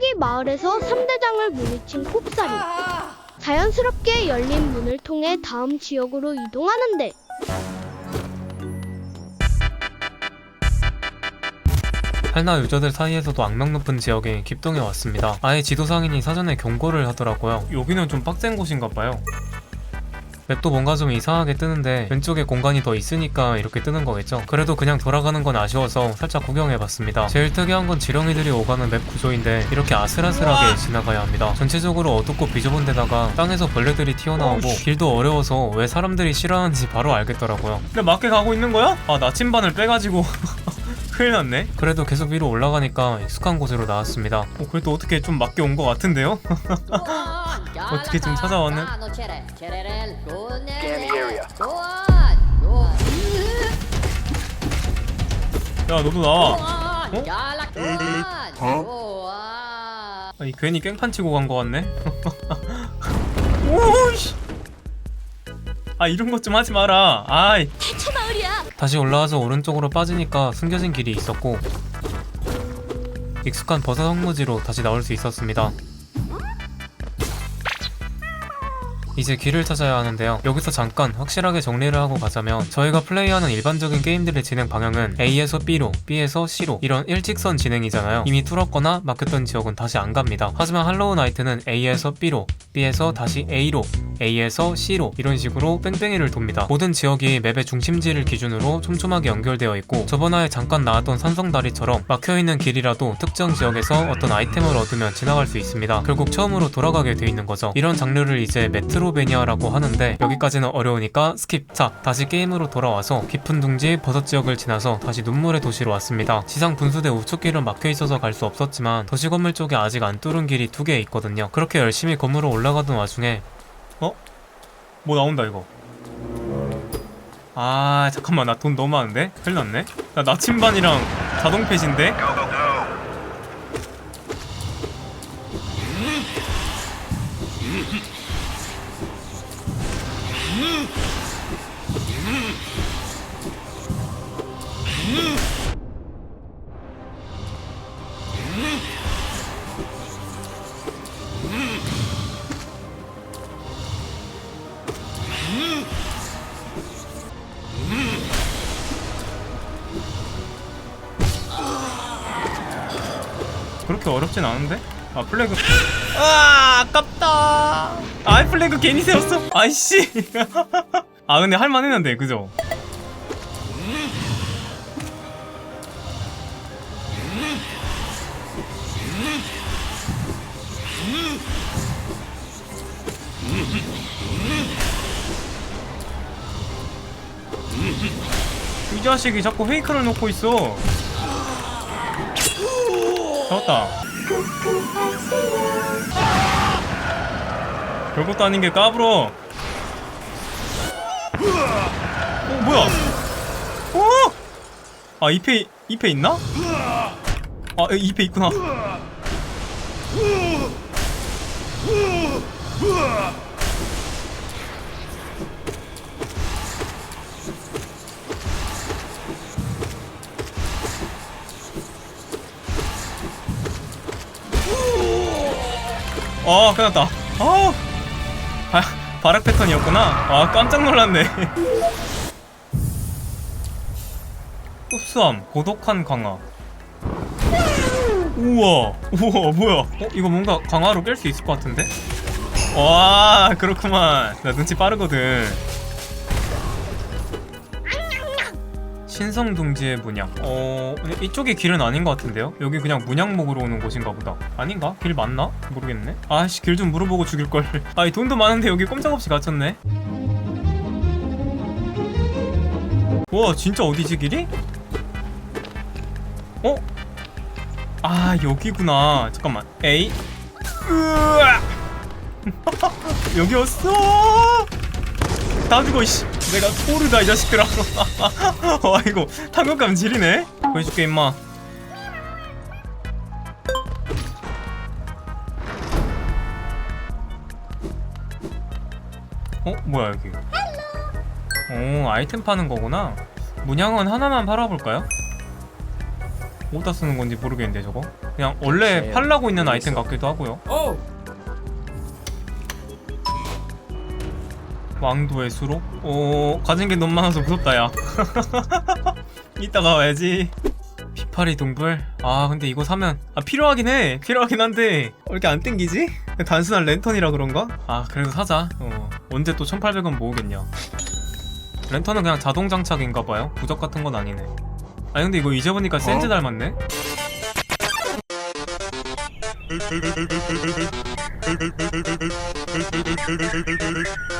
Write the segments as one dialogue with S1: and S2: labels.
S1: 갑자기 마을에서 3대장을 물리친 꼽사리. 자연스럽게 열린 문을 통해 다음 지역으로 이동하는데
S2: 할나 유저들 사이에서도 악명 높은 지역인 깊동에 왔습니다. 아예 지도상인이 사전에 경고를 하더라고요. 여기는 좀 빡센 곳인가 봐요. 맵도 뭔가 좀 이상하게 뜨는데 왼쪽에 공간이 더 있으니까 이렇게 뜨는 거겠죠? 그래도 그냥 돌아가는 건 아쉬워서 살짝 구경해봤습니다. 제일 특이한 건 지렁이들이 오가는 맵 구조인데 이렇게 아슬아슬하게 지나가야 합니다. 전체적으로 어둡고 비좁은 데다가 땅에서 벌레들이 튀어나오고 길도 어려워서 왜 사람들이 싫어하는지 바로 알겠더라고요. 근데 맞게 가고 있는 거야? 아 나침반을 빼가지고 큰일 났네. 그래도 계속 위로 올라가니까 익숙한 곳으로 나왔습니다. 어, 그래도 어떻게 좀 맞게 온 것 같은데요?
S3: 어떻게 좀 찾아왔는?
S2: 야 너도 나와.
S3: 어?
S2: 아니 괜히 깽판 치고 간거 같네. 오씨. 아 이런 것 좀 하지 마라. 아이. 다시 올라와서 오른쪽으로 빠지니까 숨겨진 길이 있었고 익숙한 버섯 황무지로 다시 나올 수 있었습니다. 이제 길을 찾아야 하는데요. 여기서 잠깐 확실하게 정리를 하고 가자면 저희가 플레이하는 일반적인 게임들의 진행 방향은 A에서 B로, B에서 C로 이런 일직선 진행이잖아요. 이미 뚫었거나 막혔던 지역은 다시 안 갑니다. 하지만 할로우 나이트는 A에서 B로, B에서 다시 A로, A에서 C로 이런 식으로 뺑뺑이를 돕니다. 모든 지역이 맵의 중심지를 기준으로 촘촘하게 연결되어 있고 저번화에 잠깐 나왔던 산성다리처럼 막혀있는 길이라도 특정 지역에서 어떤 아이템을 얻으면 지나갈 수 있습니다. 결국 처음으로 돌아가게 돼 있는 거죠. 이런 장르를 이제 메트로베니아라고 하는데 여기까지는 어려우니까 스킵. 자, 다시 게임으로 돌아와서 깊은 둥지 버섯 지역을 지나서 다시 눈물의 도시로 왔습니다. 지상 분수대 우측 길은 막혀 있어서 갈 수 없었지만 도시 건물 쪽에 아직 안 뚫은 길이 두 개 있거든요. 그렇게 열심히 건물로 올라가던 와중에 어? 뭐 나온다 이거 아 잠깐만 나 돈 너무 많은데? 큰일 났네 나 나침반이랑 자동 펫인데? 그렇게 어렵진 않은데? 아 플래그. 아 아깝다. 아이 플래그 괜히 세웠어. 아이씨. 아 근데 할만했는데 그죠? 이 자식이 자꾸 페이크를 놓고 있어 잡았다 별것도 아닌 게 까불어 어 뭐야 어? 아 2패 2패 있나? 아 2패 있구나 아 끝났다. 아 바, 바락 패턴이었구나. 아 깜짝 놀랐네. 흡수함 고독한 강화. 우와 우와 뭐야? 어 이거 뭔가 강화로 깰 수 있을 것 같은데? 와 그렇구만. 나 눈치 빠르거든 신성둥지의 문양. 어 이쪽이 길은 아닌 것 같은데요? 여기 그냥 문양 먹으러 오는 곳인가 보다. 아닌가? 길 맞나? 모르겠네. 아씨 길 좀 물어보고 죽일걸. 아이 돈도 많은데 여기 꼼짝없이 갇혔네. 와 진짜 어디지 길이? 어? 아 여기구나. 잠깐만. 에이. 으아! 여기였어! 다 죽어 이씨 내가 토르다 이 자식들아 와 이거 타격감 지리네 보여줄게 임마 어? 뭐야 여기 오 아이템 파는 거구나 문양은 하나만 팔아볼까요? 어디다 쓰는 건지 모르겠는데 저거 그냥 원래
S3: 네,
S2: 팔라고 있는 아이템. 같기도 하고요
S3: 오!
S2: 왕도의 수로? 오 가진 게 너무 많아서 무섭다 야. 이따가 와야지. 피파리 동굴? 아 근데 이거 사면 아 필요하긴 해. 필요하긴 한데. 왜 이렇게 안 땡기지? 단순한 랜턴이라 그런가? 아 그래도 사자. 어 언제 또 1800원 모으겠냐. 랜턴은 그냥 자동 장착인가봐요. 부적 같은 건 아니네. 아 근데 이거 이제 보니까 센즈 닮았네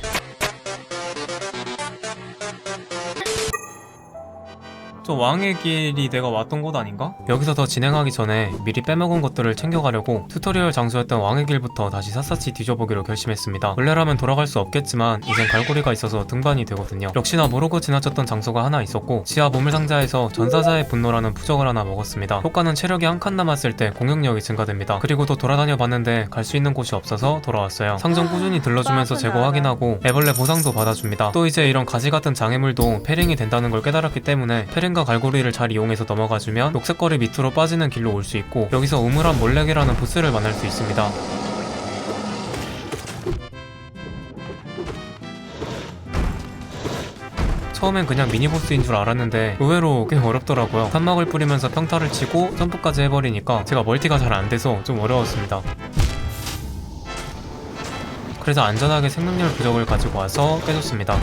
S2: 저 왕의 길이 내가 왔던 곳 아닌가? 여기서 더 진행하기 전에 미리 빼먹은 것들을 챙겨가려고 튜토리얼 장소였던 왕의 길부터 다시 샅샅이 뒤져보기로 결심했습니다. 원래라면 돌아갈 수 없겠지만 이젠 갈고리가 있어서 등반이 되거든요. 역시나 모르고 지나쳤던 장소가 하나 있었고 지하 보물상자에서 전사자의 분노라는 부적을 하나 먹었습니다. 효과는 체력이 한 칸 남았을 때 공격력이 증가됩니다. 그리고 또 돌아다녀 봤는데 갈 수 있는 곳이 없어서 돌아왔어요. 상점 꾸준히 들러주면서 재고 확인하고 애벌레 보상도 받아줍니다. 또 이제 이런 가지 같은 장애물도 패링이 된다는 걸 깨달았기 때문에 패링과 갈고리를 잘 이용해서 넘어가주면 녹색 거리 밑으로 빠지는 길로 올 수 있고 여기서 우물한 몰래기라는 보스를 만날 수 있습니다. 처음엔 그냥 미니보스인 줄 알았는데 의외로 꽤 어렵더라고요. 탄막을 뿌리면서 평타를 치고 점프까지 해버리니까 제가 멀티가 잘 안 돼서 좀 어려웠습니다. 그래서 안전하게 생명력 부적을 가지고 와서 깨줬습니다.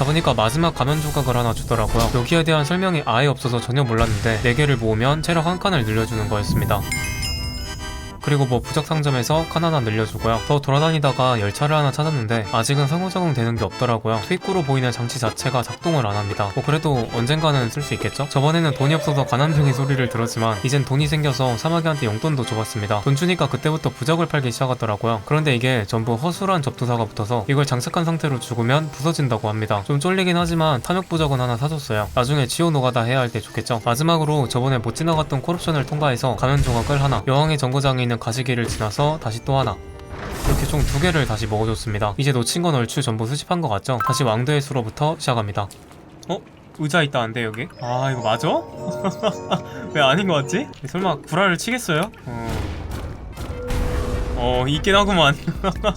S2: 잡으니까 마지막 가면 조각을 하나 주더라고요. 여기에 대한 설명이 아예 없어서 전혀 몰랐는데 4개를 모으면 체력 한 칸을 늘려주는 거였습니다. 그리고 뭐 부적 상점에서 칸 하나 늘려주고요. 더 돌아다니다가 열차를 하나 찾았는데 아직은 상호작용 되는 게 없더라고요. 투입구로 보이는 장치 자체가 작동을 안 합니다. 뭐 그래도 언젠가는 쓸 수 있겠죠? 저번에는 돈이 없어서 가난뱅이 소리를 들었지만 이젠 돈이 생겨서 사마귀한테 용돈도 줘봤습니다. 돈 주니까 그때부터 부적을 팔기 시작하더라고요. 그런데 이게 전부 허술한 접두사가 붙어서 이걸 장착한 상태로 죽으면 부서진다고 합니다. 좀 쫄리긴 하지만 탐욕 부적은 하나 사줬어요. 나중에 지오 노가다 해야 할 때 좋겠죠? 마지막으로 저번에 못 지나갔던 콜옵션을 통과해서 가면 조각을 하나 여왕의 정거장에 있는 가시기를 지나서 다시 또 하나 이렇게 총 두 개를 다시 먹어줬습니다. 이제 놓친 건 얼추 전부 수집한 것 같죠? 다시 왕도의 수로부터 시작합니다. 어? 의자 있다는데 여기? 아 이거 맞아? 왜 아닌 것 같지? 설마 구라를 치겠어요? 어... 어 있긴 하구만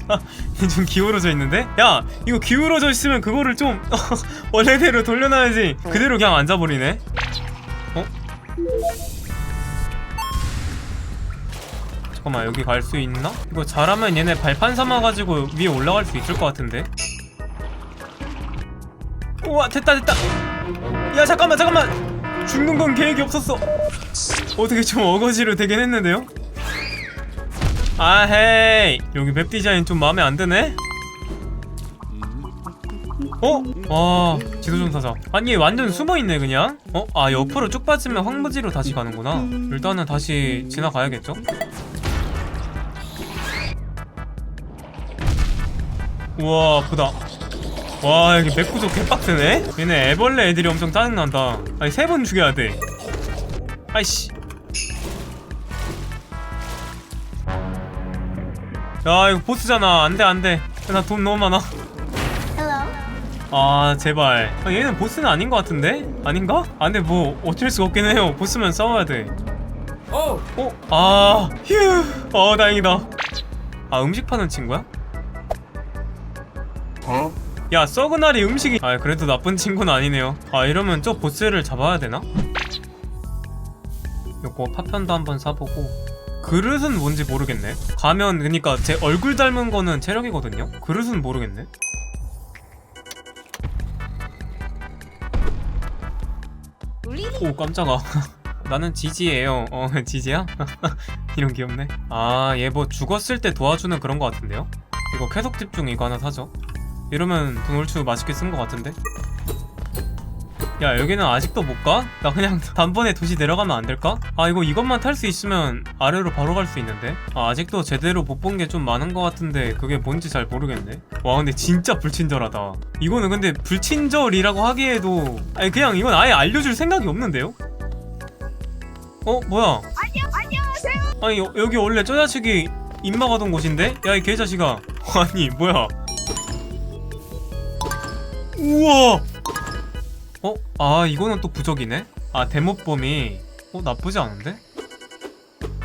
S2: 좀 기울어져 있는데? 야 이거 기울어져 있으면 그거를 좀 원래대로 돌려놔야지 그대로 그냥 앉아버리네 어? 잠깐만 여기 갈 수 있나? 이거 잘하면 얘네 발판 삼아가지고 위에 올라갈 수 있을 것 같은데 우와 됐다 됐다 야 잠깐만 잠깐만 죽는 건 계획이 없었어 어떻게 좀 어거지로 되긴 했는데요? 아헤이 여기 맵 디자인 좀 마음에 안 드네? 어? 와 지도 좀 사자 아니 얘 완전 숨어있네 그냥 어? 아 옆으로 쭉 빠지면 황무지로 다시 가는구나 일단은 다시 지나가야겠죠? 우와 아프다. 와 여기 맵 구조 개빡세네? 얘네 애벌레 애들이 엄청 짜증난다. 아니 세 번 죽여야 돼. 아이씨. 야 이거 보스잖아. 안돼 안돼. 나 돈 너무 많아. 아 제발. 아, 얘는 보스는 아닌 것 같은데? 아닌가? 아 근데 뭐 어쩔 수가 없긴 해요. 보스면 싸워야 돼.
S3: 오!
S2: 어? 아 휴. 어 다행이다. 아 음식 파는 친구야? 야 썩은 알이 음식이 아 그래도 나쁜 친구는 아니네요. 아 이러면 저 보스를 잡아야 되나? 요거 파편도 한번 사보고. 그릇은 뭔지 모르겠네. 가면 그니까 제 얼굴 닮은 거는 체력이거든요? 그릇은 모르겠네. 오 깜짝아. 나는 지지예요. 어 지지야? 이런 귀엽네. 아 얘 뭐 죽었을 때 도와주는 그런 거 같은데요? 이거 계속 집중 이거 하나 사죠 이러면 돈 얼추 맛있게 쓴거 같은데? 야 여기는 아직도 못 가? 나 그냥 단번에 도시 내려가면 안 될까? 아 이거 이것만 탈 수 있으면 아래로 바로 갈 수 있는데? 아 아직도 제대로 못 본 게 좀 많은 거 같은데 그게 뭔지 잘 모르겠네 와 근데 진짜 불친절하다 이거는 근데 불친절이라고 하기에도 아니 그냥 이건 아예 알려줄 생각이 없는데요? 어 뭐야 안녕하세요 아니 여, 여기 원래 저 자식이 입 막아둔 곳인데? 야 이 개자식아 아니 뭐야 우와! 어? 아 이거는 또 부적이네? 아 대모범이 어 나쁘지 않은데?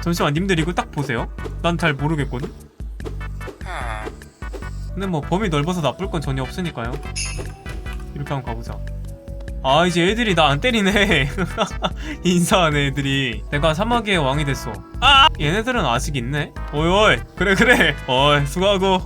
S2: 잠시만 님들 이거 딱 보세요. 난 잘 모르겠거든? 근데 뭐 범위 넓어서 나쁠 건 전혀 없으니까요. 이렇게 한번 가보자. 아 이제 애들이 나 안 때리네. 인사하네 애들이. 내가 사마귀의 왕이 됐어. 아! 얘네들은 아직 있네? 어이. 그래 그래. 어이 수고하고.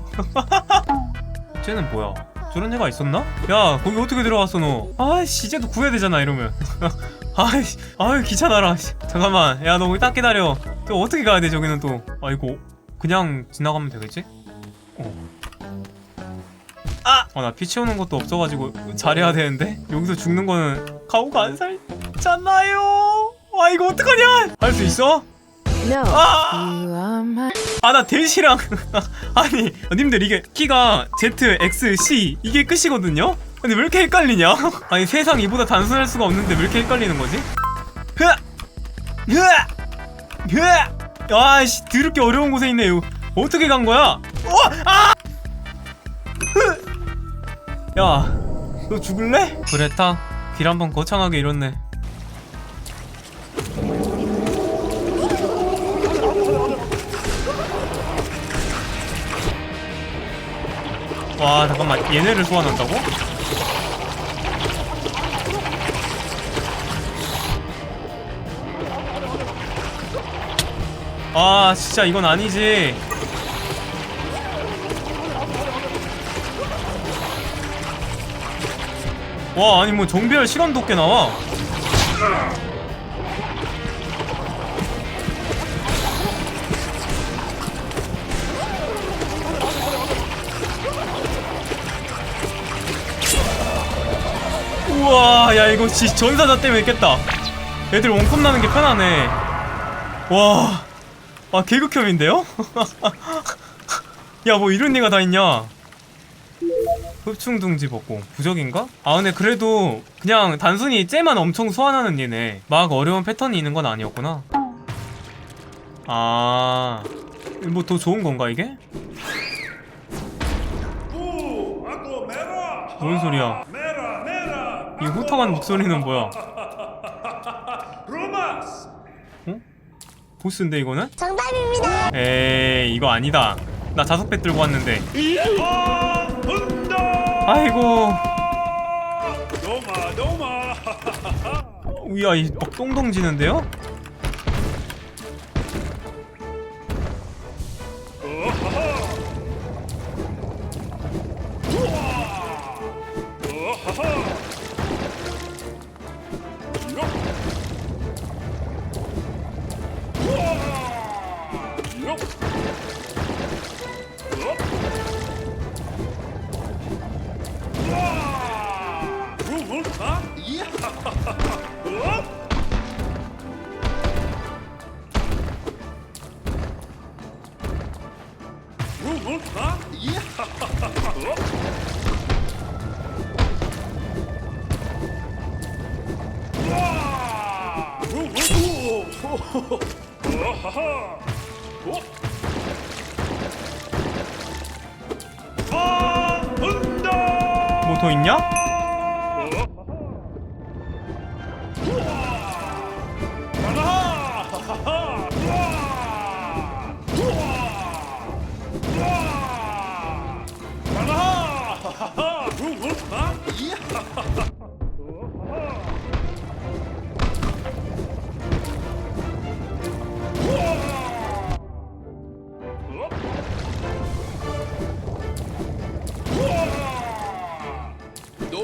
S2: 쟤는 뭐야 저런 애가 있었나? 야 거기 어떻게 들어갔어 너 아이씨 이제도 구해야 되잖아 이러면 아이씨 아유 귀찮아라 씨. 잠깐만 야 너 거기 딱 기다려 또 어떻게 가야 돼 저기는 또 아이고 그냥 지나가면 되겠지? 어. 아! 아, 나피 채우는 것도 없어가지고 잘해야 되는데 여기서 죽는 거는 가오가 안 살잖아요 아 이거 어떡하냐 할 수 있어?
S3: No.
S2: 아!
S3: You are my
S2: 아 나 대시랑 아니 님들 이게 키가 Z, X, C 이게 끝이거든요? 근데 왜 이렇게 헷갈리냐? 아니 세상 이보다 단순할 수가 없는데 왜 이렇게 헷갈리는 거지? 흐아! 흐아! 흐아! 아씨 드럽게 어려운 곳에 있네 요 어떻게 간 거야? 우와! 아! 흐! 야, 너 죽을래? 그랬다. 길 한번 거창하게 잃었네. 와 잠깐만. 얘네를 소환한다고? 아 진짜 이건 아니지. 와 아니 뭐 정비할 시간도 없게 나와 우와 야 이거 지 전사자 때문에 있겠다. 애들 원컵 나는 게 편하네. 와, 와 개극혐인데요? 야 뭐 이런 애가 다 있냐? 흡충둥지 벗고. 부적인가? 아 근데 그래도 그냥 단순히 쟤만 엄청 소환하는 얘네. 막 어려운 패턴이 있는 건 아니었구나. 아... 뭐 더 좋은 건가 이게? 뭔 소리야 이 호탕한 목소리는 뭐야? 어? 보스인데 이거는? 정답입니다. 에이 이거 아니다. 나 자석배 들고 왔는데. 아이고. 우야 이 막 똥똥 지는데요? 더 있냐?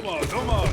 S4: Doma,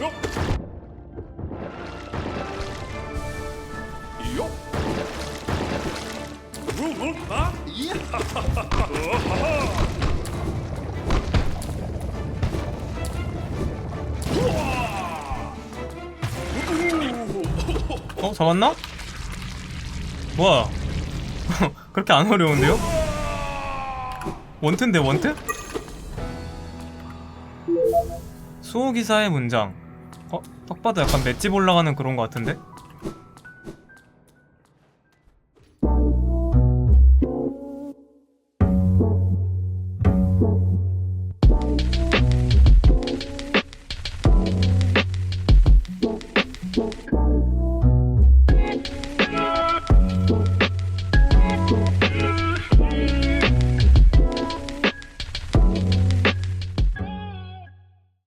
S4: 요. 요. rum을 마.
S2: 어 잡았나? 뭐야 그렇게 안 어려운데요? 원트인데 원트? 수호기사의 문장 어? 딱 봐도 약간 맷집 올라가는 그런 거 같은데?